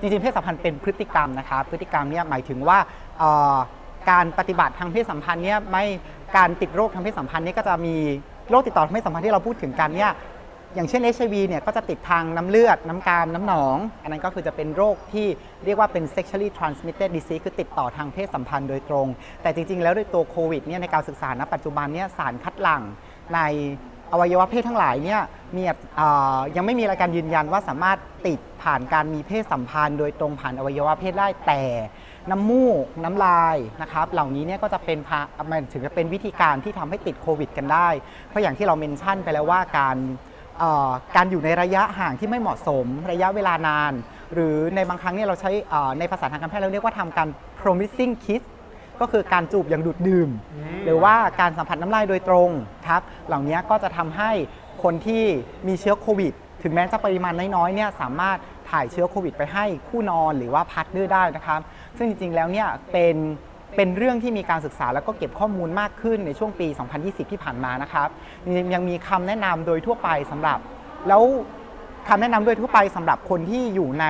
จริงๆ เพศสัมพันธ์เป็นพฤติกรรมนะครับพฤติกรรมเนี่ยหมายถึงว่าการปฏิบัติทางเพศสัมพันธ์เนี่ยไม่การติดโรคทางเพศสัมพันธ์เนี่ยก็จะมีโรคติดต่อทางเพศสัมพันธ์ที่เราพูดถึงกันเนี่ยอย่างเช่น HIV เนี่ยก็จะติดทางน้ำเลือด น้ำกาม น้ำหนอง อันนั้นก็คือจะเป็นโรคที่เรียกว่าเป็น sexually transmitted disease คือติดต่อทางเพศสัมพันธ์โดยตรง แต่จริง ๆ แล้วด้วยตัวโควิดเนี่ยในการศึกษาณปัจจุบันเนี่ยสารคัดหลั่งใน อวัยวะเพศทั้งหลายเนี่ยมีอยังไม่มีรายการยืนยันว่าสามารถติดผ่านการมีเพศสัมพันธ์ โดยตรงผ่านอวัยวะเพศได้แต่น้ำมูก น้ำลายนะครับ เหล่านี้เนี่ยก็จะเป็นพามันถึงจะเป็นวิธีการที่ทำให้ติดโควิด กันได้ เพราะอย่างที่เราเมนชั่นไปแล้วว่าการการอยู่ในระยะห่างที่ไม่เหมาะสมระยะเวลานาน หรือในบางครั้งเนี่ยเราใช้ในภาษาทางการแพทย์เราเรียกว่าทำการ promising kiss ก็คือการจูบอย่างดูดดื่ม หรือว่าการสัมผัสน้ำลายโดยตรงครับ เหล่านี้ก็จะทำให้คนที่มีเชื้อโควิด ถึงแม้จะปริมาณน้อยๆเนี่ยสามารถถ่ายเชื้อโควิด ไปให้คู่นอนหรือว่าพาร์ทเนอร์ได้นะครับ ซึ่งจริงๆแล้วเนี่ยเป็นเป็นเรื่องที่มีการศึกษาแล้วก็เก็บข้อมูลมากขึ้นในช่วงปี 2020 ที่ผ่านมานะครับยังยังมีคำแนะนำโดยทั่วไปสำหรับ แล้วคำแนะนำโดยทั่วไปสำหรับคนที่อยู่ใน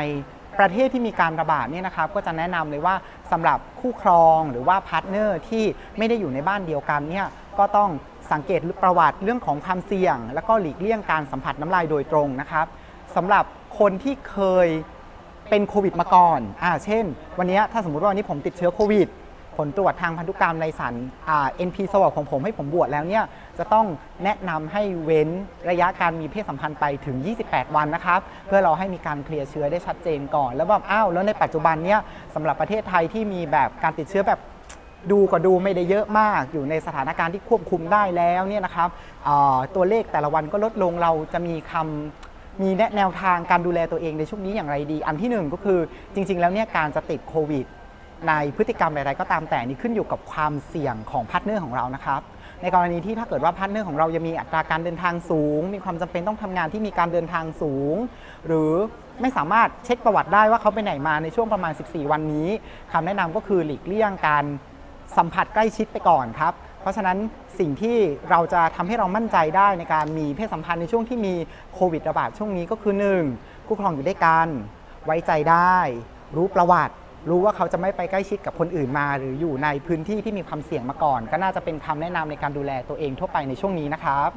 ประเทศที่มีการระบาดเนี่ยนะครับก็จะแนะนำเลยว่าสำหรับคู่ครองหรือว่าพาร์ทเนอร์ที่ไม่ได้อยู่ในบ้านเดียวกันเนี่ยก็ต้องสังเกตประวัติเรื่องของความเสี่ยง แล้วก็หลีกเลี่ยงการสัมผัสน้ำลายโดยตรงนะครับสำหรับคนที่เคยเป็นโควิดมาก่อนอ่าเช่น วันนี้ถ้าสมมุติว่าวันนี้ผมติดเชื้อโควิด ผลตรวจทางพันธุกรรมในสารอ่า NP สวอปของผมให้ผมบวชแล้วเนี่ยจะต้องแนะนำให้เว้นระยะการมีเพศสัมพันธ์ไปถึง 28 วันนะครับ เพื่อเราให้มีการเคลียร์เชื้อได้ชัดเจนก่อน แล้วแบบอ้าวแล้วในปัจจุบันเนี่ยสำหรับประเทศไทยที่มีแบบการติดเชื้อแบบดูก็ดูไม่ได้เยอะมาก อยู่ในสถานการณ์ที่ควบคุมได้แล้วเนี่ยนะครับตัวเลขแต่ละวันก็ลดลงเราจะมีคำมีแนวทางการดูแลตัวเองในช่วงนี้อย่างไรดี อันที่หนึ่งก็คือจริง ๆ แล้วเนี่ยการจะติดโควิด ในพฤติกรรมใดๆก็ตามแต่นี่ขึ้นอยู่กับความเสี่ยงของพาร์ทเนอร์ของเรานะครับในกรณีที่ถ้าเกิดว่าพาร์ทเนอร์ของเรายังมีอัตราการเดินทางสูง มีความจำเป็นต้องทำงานที่มีการเดินทางสูง หรือไม่สามารถเช็คประวัติได้ว่าเขาไปไหนมาในช่วงประมาณ 14 วันนี้คำแนะนำก็คือหลีกเลี่ยงการสัมผัสใกล้ชิดไปก่อนครับ เพราะฉะนั้นสิ่งที่เราจะทำให้เรามั่นใจได้ในการมีเพศสัมพันธ์ในช่วงที่มีโควิดระบาดช่วงนี้ก็คือ 1. คู่ครองอยู่ด้วยกัน ไว้ใจได้ รู้ประวัติ รู้ว่าเขาจะไม่ไปใกล้ชิดกับคนอื่นมา หรืออยู่ในพื้นที่ที่มีความเสี่ยงมาก่อน ก็น่าจะเป็นคำแนะนำในการดูแลตัวเองทั่วไปในช่วงนี้นะครับ